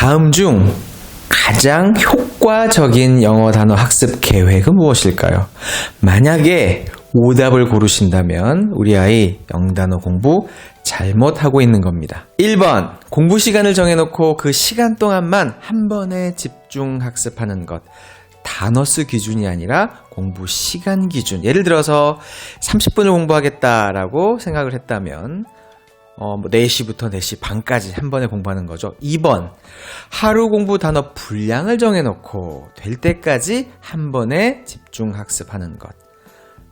다음 중 가장 효과적인 영어 단어 학습 계획은 무엇일까요? 만약에 오답을 고르신다면 우리 아이 영단어 공부 잘못하고 있는 겁니다. 1번, 공부 시간을 정해놓고 그 시간 동안만 한 번에 집중 학습하는 것. 단어 수 기준이 아니라 공부 시간 기준. 예를 들어서 30분을 공부하겠다라고 생각을 했다면 어, 뭐 4시부터 4시 반까지 한 번에 공부하는 거죠. 2번. 하루 공부 단어 분량을 정해놓고 될 때까지 한 번에 집중 학습하는 것.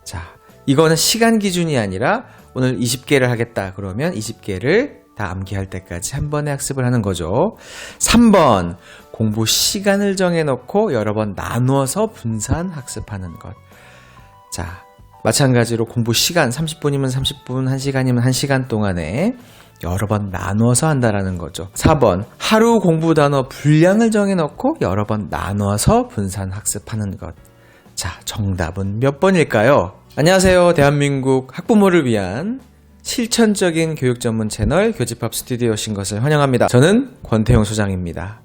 자, 이거는 시간 기준이 아니라 오늘 20개를 하겠다 그러면 20개를 다 암기할 때까지 한 번에 학습을 하는 거죠. 3번. 공부 시간을 정해놓고 여러 번 나누어서 분산 학습하는 것. 자, 마찬가지로 공부 시간 30분이면 30분, 1시간이면 1시간 동안에 여러 번 나누어서 한다라는 거죠. 4번. 하루 공부 단어 분량을 정해놓고 여러 번 나누어서 분산 학습하는 것. 자, 정답은 몇 번일까요? 안녕하세요. 대한민국 학부모를 위한 실천적인 교육 전문 채널 교집합 스튜디오 오신 것을 환영합니다. 저는 권태용 소장입니다.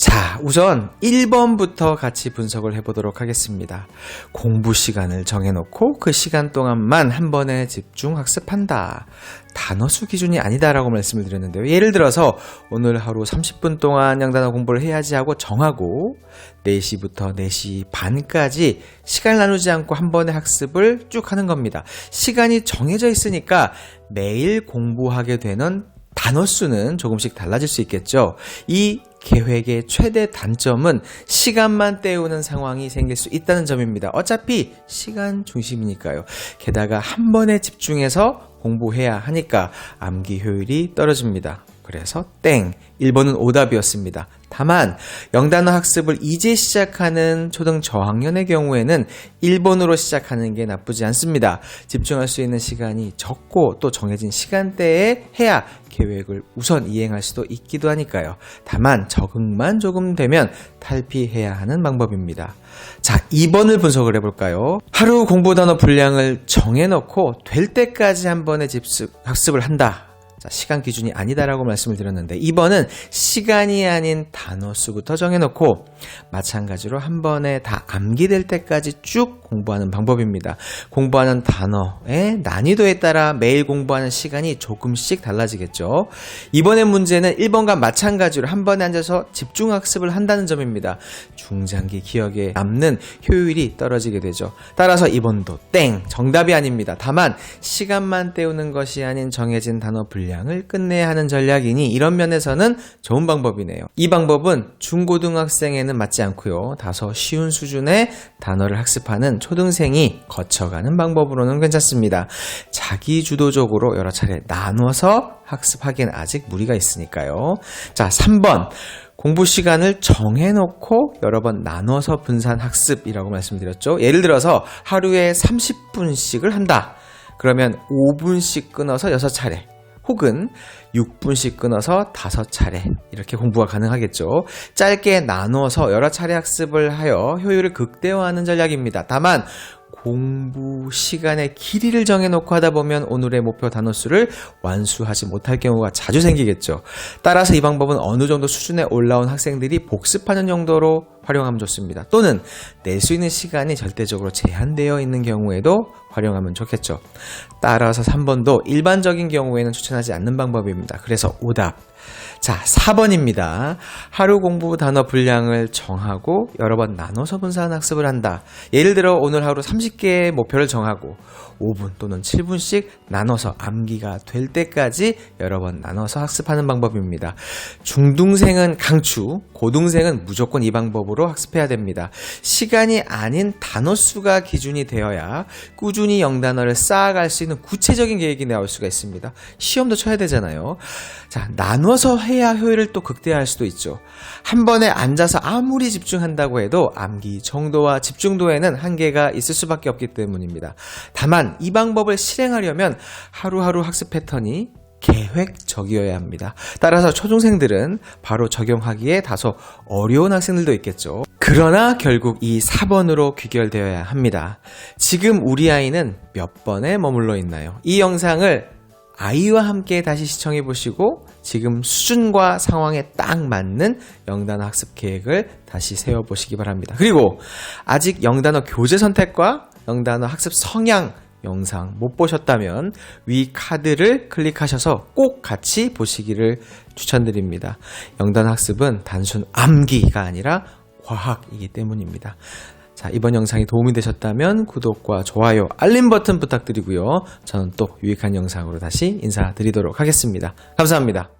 자, 우선 1번부터 같이 분석을 해보도록 하겠습니다. 공부 시간을 정해놓고 그 시간 동안만 한 번에 집중 학습한다. 단어 수 기준이 아니다라고 말씀을 드렸는데요. 예를 들어서 오늘 하루 30분 동안 양단어 공부를 해야지 하고 정하고 4시부터 4시 반까지 시간 나누지 않고 한 번에 학습을 쭉 하는 겁니다. 시간이 정해져 있으니까 매일 공부하게 되는 단어 수는 조금씩 달라질 수 있겠죠. 이 계획의 최대 단점은 시간만 때우는 상황이 생길 수 있다는 점입니다. 어차피 시간 중심이니까요. 게다가 한 번에 집중해서 공부해야 하니까 암기 효율이 떨어집니다. 그래서 땡. 1번은 오답이었습니다. 다만 영단어 학습을 이제 시작하는 초등 저학년의 경우에는 1번으로 시작하는 게 나쁘지 않습니다. 집중할 수 있는 시간이 적고 또 정해진 시간대에 해야 계획을 우선 이행할 수도 있기도 하니까요. 다만 적응만 조금 되면 탈피해야 하는 방법입니다. 자, 2번을 분석을 해볼까요? 하루 공부 단어 분량을 정해놓고 될 때까지 한 번에 집습, 학습을 한다. 자, 시간 기준이 아니다라고 말씀을 드렸는데 2번은 시간이 아닌 단어 수부터 정해놓고 마찬가지로 한 번에 다 암기될 때까지 쭉 공부하는 방법입니다. 공부하는 단어의 난이도에 따라 매일 공부하는 시간이 조금씩 달라지겠죠. 이번의 문제는 1번과 마찬가지로 한 번에 앉아서 집중 학습을 한다는 점입니다. 중장기 기억에 남는 효율이 떨어지게 되죠. 따라서 2번도 땡! 정답이 아닙니다. 다만 시간만 때우는 것이 아닌 정해진 단어 분량 분량을 끝내야 하는 전략이니 이런 면에서는 좋은 방법이네요. 이 방법은 중고등학생에는 맞지 않고요. 다소 쉬운 수준의 단어를 학습하는 초등생이 거쳐가는 방법으로는 괜찮습니다. 자기 주도적으로 여러 차례 나눠서 학습하기엔 아직 무리가 있으니까요. 자, 3번. 공부 시간을 정해놓고 여러 번 나눠서 분산 학습이라고 말씀드렸죠. 예를 들어서 하루에 30분씩을 한다. 그러면 5분씩 끊어서 6차례. 혹은 6분씩 끊어서 5차례 이렇게 공부가 가능하겠죠. 짧게 나눠서 여러 차례 학습을 하여 효율을 극대화하는 전략입니다. 다만 공부 시간의 길이를 정해놓고 하다 보면 오늘의 목표 단어 수를 완수하지 못할 경우가 자주 생기겠죠. 따라서 이 방법은 어느 정도 수준에 올라온 학생들이 복습하는 정도로 활용하면 좋습니다. 또는 낼 수 있는 시간이 절대적으로 제한되어 있는 경우에도 활용하면 좋겠죠. 따라서 3번도 일반적인 경우에는 추천하지 않는 방법입니다. 그래서 오답. 자, 4번입니다. 하루 공부 단어 분량을 정하고 여러 번 나눠서 분산 학습을 한다. 예를 들어 오늘 하루 30개의 목표를 정하고 5분 또는 7분씩 나눠서 암기가 될 때까지 여러 번 나눠서 학습하는 방법입니다. 중등생은 강추, 고등생은 무조건 이 방법으로 학습해야 됩니다. 시간이 아닌 단어 수가 기준이 되어야 꾸준히 영단어를 쌓아갈 수 있는 구체적인 계획이 나올 수가 있습니다. 시험도 쳐야 되잖아요. 자, 나눠 서 해야 효율을 또 극대화할 수도 있죠. 한 번에 앉아서 아무리 집중한다고 해도 암기 정도와 집중도에는 한계가 있을 수밖에 없기 때문입니다. 다만 이 방법을 실행하려면 하루하루 학습 패턴이 계획적이어야 합니다. 따라서 초중생들은 바로 적용하기에 다소 어려운 학생들도 있겠죠. 그러나 결국 이 4번으로 귀결되어야 합니다. 지금 우리 아이는 몇 번에 머물러 있나요? 이 영상을 아이와 함께 다시 시청해 보시고 지금 수준과 상황에 딱 맞는 영단어 학습 계획을 다시 세워 보시기 바랍니다. 그리고 아직 영단어 교재 선택과 영단어 학습 성향 영상 못 보셨다면 위 카드를 클릭하셔서 꼭 같이 보시기를 추천드립니다. 영단 학습은 단순 암기가 아니라 과학이기 때문입니다. 자, 이번 영상이 도움이 되셨다면 구독과 좋아요, 알림 버튼 부탁드리고요. 저는 또 유익한 영상으로 다시 인사드리도록 하겠습니다. 감사합니다.